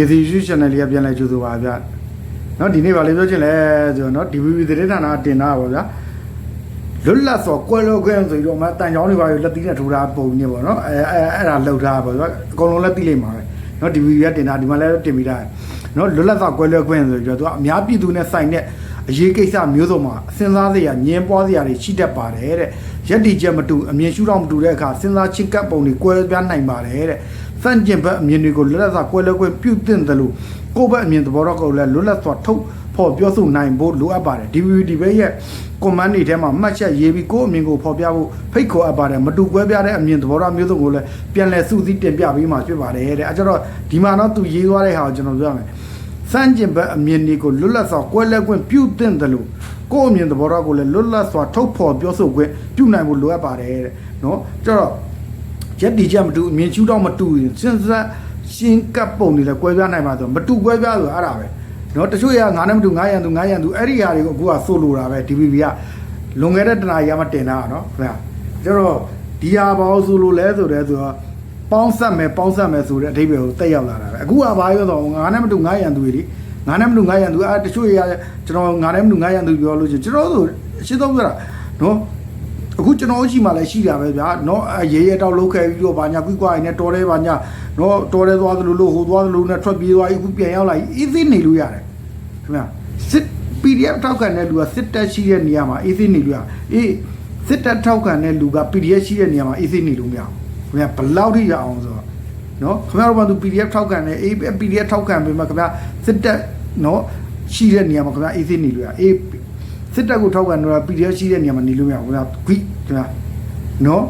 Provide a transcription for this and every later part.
KCU channel လေးကပြန်လဲကြိုးဆိုပါဗျာเนาะဒီနေ့ဗာလေးပြောချင်လဲဆိုတော့เนาะ DVB သတင်းဌာနတင်တာပါဗျာလွတ်လပ်စွာကွဲလို့ခွင့်ဆိုပြီးတော့မှတန်ချောင်းတွေပါလက်သီးနဲ့ထိုးတာပုံနေပေါ့เนาะအဲအဲအဲ့ဒါလှုပ်ထားပါဗျာအကုန်လုံးလက်သိလိမ့်မှာပဲเนาะ DVB ကတင်တာဒီမှာလည်းတင်ပြီးတာเนาะလွတ်လပ်စွာကွဲလို့ခွင့်ဆိုပြီးတော့သူကအများပြည်သူနဲ့ဆိုင်တဲ့အရေးကိစ္စမျိုးစုံမှာစဉ်းစားစရာညင်းပွားစရာတွေရှိတတ်ပါတယ်တဲ့ရက်တီချက်မတူအမြင်ရှုထောင့်မတူတဲ့အခါစဉ်းစားချင်းကပ်ပုံတွေကွဲပြားနိုင်ပါတယ်တဲ့ စန့်ကျင်ဘက်အမြင်တွေကိုလွတ်လပ်စွာကွဲလို့ခွင့်ပြုသင့်တယ်လို့ကိုယ့်ဘက်အမြင်သဘောတော့ကိုလည်းလွတ်လပ်စွာထုတ်ဖော်ပြောဆိုနိုင်ဖို့လိုအပ်ပါတယ် DVD ဘက်ရဲ့ command တွေထဲမှာမှတ်ချက်ရေးပြီးကိုယ့်အမြင်ကိုဖော်ပြဖို့ဖိတ်ခေါ်အပ်ပါတယ်မတူကွဲပြားတဲ့အမြင်သဘောထားမျိုးစုံကိုလည်းပြန်လည်စုစည်းတင်ပြပေးမှာဖြစ်ပါတယ်တဲ့အဲကြတော့ဒီမှာတော့သူရေးသွားတဲ့ဟာကိုကျွန်တော်ပြောရမယ်စန့်ကျင်ဘက်အမြင်တွေကိုလွတ်လပ်စွာကွဲလဲခွင့်ပြုသင့်တယ်လို့ကိုယ့်အမြင်သဘောထားကိုလည်းလွတ်လပ်စွာထုတ်ဖော်ပြောဆိုခွင့်ပြုနိုင်ဖို့လိုအပ်ပါတယ်တဲ့နော်ကျတော့ ရက်တီချက်မတူအမြင်ချူတော့မတူရင်စဉ်းစားရှင်းကပ်ပုံတွေလည်းကွဲပြားနိုင်ပါဆိုမတူကွဲပြားဆိုတာအဲ့ဒါပဲနော်တချို့ရငါနဲ့မတူငါရန်သူငါရန်သူအဲ့ဒီဟာတွေကိုအခုကဆိုလိုတာပဲ DVB ကလွန်ခဲ့တဲ့တနားရမတင်တာနော်ခင်ဗျာကျတော့ဒီဟာဘာလို့ဆိုလိုလဲဆိုတဲ့ဆိုတော့ပေါင်းဆက်မယ်ပေါင်းဆက်မယ်ဆိုတဲ့အဓိပ္ပာယ်ကိုတက်ရောက်လာတာပဲအခုကဘာပြောတော့ငါနဲ့မတူငါရန်သူတွေလေငါနဲ့မတူငါရန်သူအဲတချို့ရကျွန်တော်ငါနဲ့မတူငါရန်သူပြောလို့ချင်းကျွန်တော်တို့ရှင်းတော့ပြတာနော် အခုကျွန်တော်ရှိမှလည်းရှိတာပဲဗျာနော်အဲရေရဲတောက်လောက်ခဲ့ပြီးတော့ဘာညာကွိကွာရင်းနဲ့တော်တယ်ဘာညာနော်တော်တယ်သွားသလိုလို့ဟိုသွားသလိုနဲ့ထွက်ပြေးသွားပြီးအခုပြန်ရောက်လာပြီး easy နေလို့ရတယ်ခင်ဗျာစစ် PDF ထောက်ခံတဲ့လူကစစ်တက်ရှိတဲ့နေရာမှာ easy နေလို့ရအေးစစ်တက်ထောက်ခံတဲ့လူက PDF ရှိတဲ့နေရာမှာ easy နေလို့မရဘူးခင်ဗျာဘယ်လောက်ထိရအောင်ဆိုတော့နော်ခင်ဗျားတို့ဘာသူ PDF ထောက်ခံတယ်အေး PDF ထောက်ခံပေးမှာခင်ဗျာစစ်တက်နော်ရှိတဲ့နေရာမှာခင်ဗျာအေးသိနေလို့ရအေး စစ်တက်ကိုထောက်ခံတော့ PDF ရှိတဲ့နေရာမှာနေလို့မရဘူးခင်ဗျာခွိခင်ဗျာနော်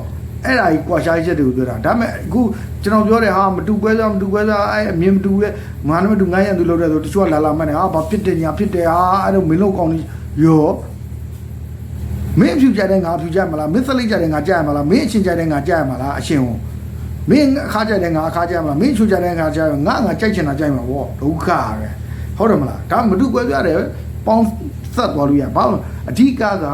အဲ့ဒါကြီးကွာရှားချက်တွေကိုပြောတာဒါပေမဲ့အခုကျွန်တော်ပြောတယ်ဟာမတူကွဲစားမတူကွဲစားအဲ့အမြင်မတူတဲ့မာနမတူငိုင်းရန်သူလို့တဲ့ဆိုတချို့ကလာလာမှန်းတယ်ဟာဘာဖြစ်တယ်ညာဖြစ်တယ်ဟာအဲ့လိုမင်းတို့ကောင်းကြီးရောမင်းဖြူကြတဲ့ငါဖြူကြမလားမင်းစလိတ်ကြတဲ့ငါကြရမလားမင်းအချင်းကြတဲ့ငါကြရမလားအရှင်ဟောမင်းအခါကြတဲ့ငါအခါကြမှာမင်းချူကြတဲ့အခါကြမှာငါငါကြိုက်ချင်တာကြိုက်မှာဗောဒုက္ခပဲဟုတ်တယ်မလားဒါမတူကွဲပြားတယ် ပေါင်းဆက်သွားလို့ရဘာလို့အဓိကက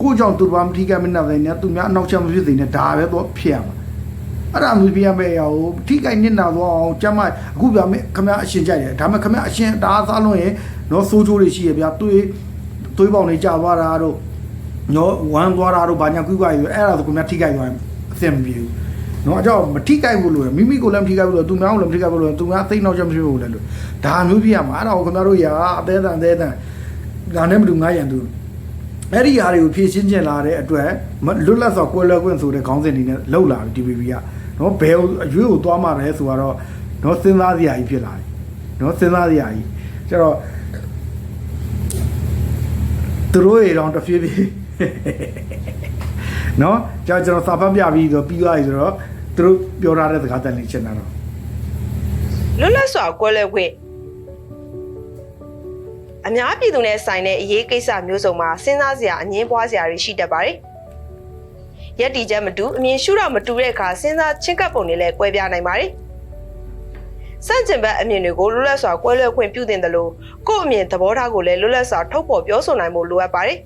ကိုကြောင့်သူဘာမထိကမနေတယ်နဲ့သူများအနောက်ချက်မဖြစ်သေးနဲ့ဒါပဲတော့ဖြစ်ရမှာအဲ့ဒါမျိုးပြရမယ့်ရအောင်ထိကိုက်နစ်နာသွားအောင်ကျမအခုပြမယ်ခမအရှင်ကြိုက်တယ်ဒါမှခမအရှင်ဒါသားလုံးရင်တော့စိုးချိုးတွေရှိရဗျာတွေးတွေးပေါင်တွေကြာသွားတာတို့နော်ဝမ်းသွားတာတို့ဘာညာကွိကွာယူအဲ့ဒါဆိုခမထိကိုက်သွားအဆင်မပြေဘူးနော်အကြောင်းမထိကြိုက်ဘူးလို့မိမိကိုလည်းမထိကြိုက်ဘူးလို့သူများကိုလည်းမထိကြိုက်ဘူးလို့သူများသိနောက်ချက်မရှိဘူးလေလို့ဒါမျိုးပြရမှာအဲ့ဒါကိုခင်ဗျားတို့ရာအသေးတန်အသေးတန် ဒါနဲ့မတူငါရန်သူအဲ့ဒီຢာတွေကိုဖြည့်ရှင်းကျင်လာတဲ့အတွက်လွတ်လပ်စွာကွဲလွဲခွင့်ဆိုတဲ့ခေါင်းစဉ်တွေနဲ့လှုပ်လာပြီ DVB ကနော်ဘယ်အရွေးကိုသွားမှလဲဆိုတော့နော်စဉ်းစားစရာကြီးဖြစ်လာတယ်နော်စဉ်းစားစရာကြီးကျတော့သူတို့ရေတော့တဖြည်းဖြည်းနော်ကျွန်တော်ကျွန်တော်စာဖတ်ပြပြီးတော့ပြီးသွားပြီဆိုတော့သူတို့ပြောထားတဲ့စကားတန်လေးရှင်းတာတော့လွတ်လပ်စွာကွဲလဲခွင့် အများပြည်သူနဲ့ဆိုင်တဲ့အရေးကိစ္စမျိုးစုံမှာစဉ်းစားစရာအငင်းပွားစရာတွေရှိတတ်ပါတယ်။ရက်တီချက်မတူအမြင်ရှုတော့မတူတဲ့အခါစဉ်းစားချင်းကပ်ပုံတွေလည်းကွဲပြားနိုင်ပါတယ်။စန့်ကျင်ဘက်အမြင်တွေကိုလွတ်လပ်စွာကွဲလွဲခွင့်ပြုတင်တယ်လို့ကိုယ့်အမြင်သဘောထားကိုလည်းလွတ်လပ်စွာထုတ်ဖော်ပြောဆိုနိုင်ဖို့လိုအပ်ပါတယ်။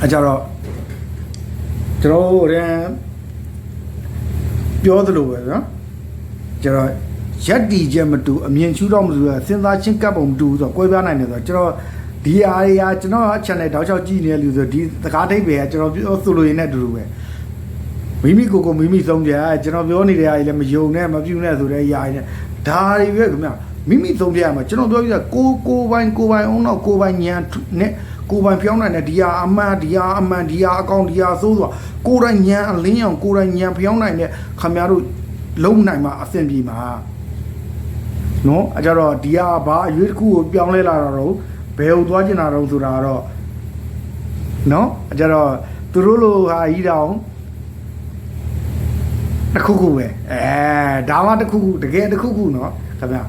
အဲကြတော့ကျွန်တော်တို့ရင်ပြောသလိုပဲနော်ကျွန်တော် ရက်တီချက်မတူအမြင်ရှုတော့မတူစဉ်းစားချင်းကပ်ပုံမတူဆိုတော့ကွဲပြားနိုင်တယ်ဆိုတော့ကျွန်တော်ဒီအားတွေကကျွန်တော် channel တောက်လျှောက်ကြည့်နေတဲ့လူဆိုဒီစကားထိပ်ပဲကျွန်တော်ပြောဆိုလိုရင်းနဲ့အတူတူပဲမိမိကိုယ်ကိုမိမိဆုံးကြကျွန်တော်ပြောနေတဲ့အားတွေလည်းမယုံနဲ့မပြုနဲ့ဆိုတဲ့အားတွေနဲ့ဒါတွေပဲခင်ဗျမိမိဆုံးပြရမှာကျွန်တော်ပြောပြတာကိုကိုပိုင်ကိုပိုင်အောင်တော့ကိုပိုင်ညာနဲ့ကိုပိုင်ပြောင်းနိုင်တဲ့ဒီဟာအမှန်ဒီဟာအမှန်ဒီဟာအကောင်ဒီဟာဆိုးဆိုတာကိုယ်တိုင်ညာအလင်းအောင်ကိုယ်တိုင်ညာပြောင်းနိုင်တဲ့ခမများတို့လုံးနိုင်မှာအဆင်ပြေမှာ နော်အကြတော့ဒီဟာဘာအရွေးတစ်ခုကိုပြောင်းလဲလာတာတော့ဘယ်ဟိုသွားကျင်တာတော့ဆိုတာတော့နော်အကြတော့သူတို့လိုဟာကြီးတောင်တစ်ခုခုပဲအဲဒါမှတစ်ခုခုတကယ်တစ်ခုခုနော်ခင်ဗျာ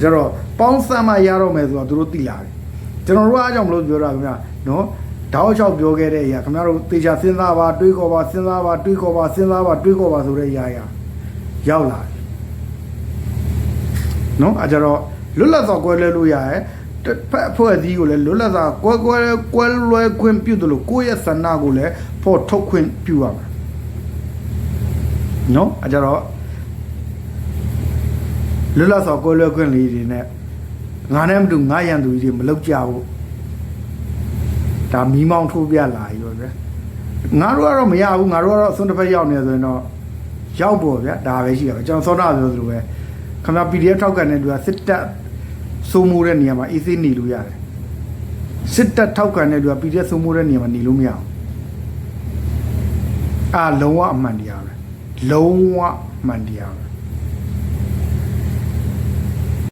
ကျတော့ပေါင်းစမ်းမရတော့မယ်ဆိုတော့သူတို့သိလာတယ်ကျွန်တော်တို့အားကြောင့်မလို့ပြောတာခင်ဗျာနော်တောက်လျှောက်ပြောခဲ့တဲ့အရာခင်ဗျားတို့တေချာစဉ်းစားပါတွေးခေါ်ပါစဉ်းစားပါတွေးခေါ်ပါစဉ်းစားပါတွေးခေါ်ပါဆိုတဲ့အရာရာရောက်လာတယ် နော်အဲကြတော့လွတ်လပ်စွာကွဲလဲလို့ရတယ်တစ်ဖက်အဖွဲ့အစည်းကိုလည်းလွတ်လပ်စွာကွဲကွဲကွဲလွဲခွင့်ပြုတယ်လို့ကိုယ့်ရဲ့ဆန္ဒကိုလည်းဖော်ထုတ်ခွင့်ပြုရမှာနော်အဲကြတော့လွတ်လပ်စွာကိုယ်လွယ်ခွင့်လေးတွေနဲ့ငါနဲ့မတူငါရန်သူကြီးတွေမလောက်ကြဘူးဒါမီးမောင်းထိုးပြလာပြီပေါ့ဗျာငါတို့ကတော့မရဘူးငါတို့ကတော့အစွန်းတစ်ဖက်ရောက်နေဆိုရင်တော့ရောက်ပေါ့ဗျာဒါပဲရှိတာပဲကျွန်တော်စောနာပြောသလိုပဲ ခင်ဗျာ PDF ထောက်ကန်တဲ့သူကစစ်တပ်စိုးမိုးတဲ့နေရာမှာအေးဆေးနေလို့ရတယ်စစ်တပ်ထောက်ကန်တဲ့သူက PDF စိုးမိုးတဲ့နေရာမှာနေလို့မရဘူးအာလုံးဝအမှန်တရားပဲလုံးဝအမှန်တရားပဲ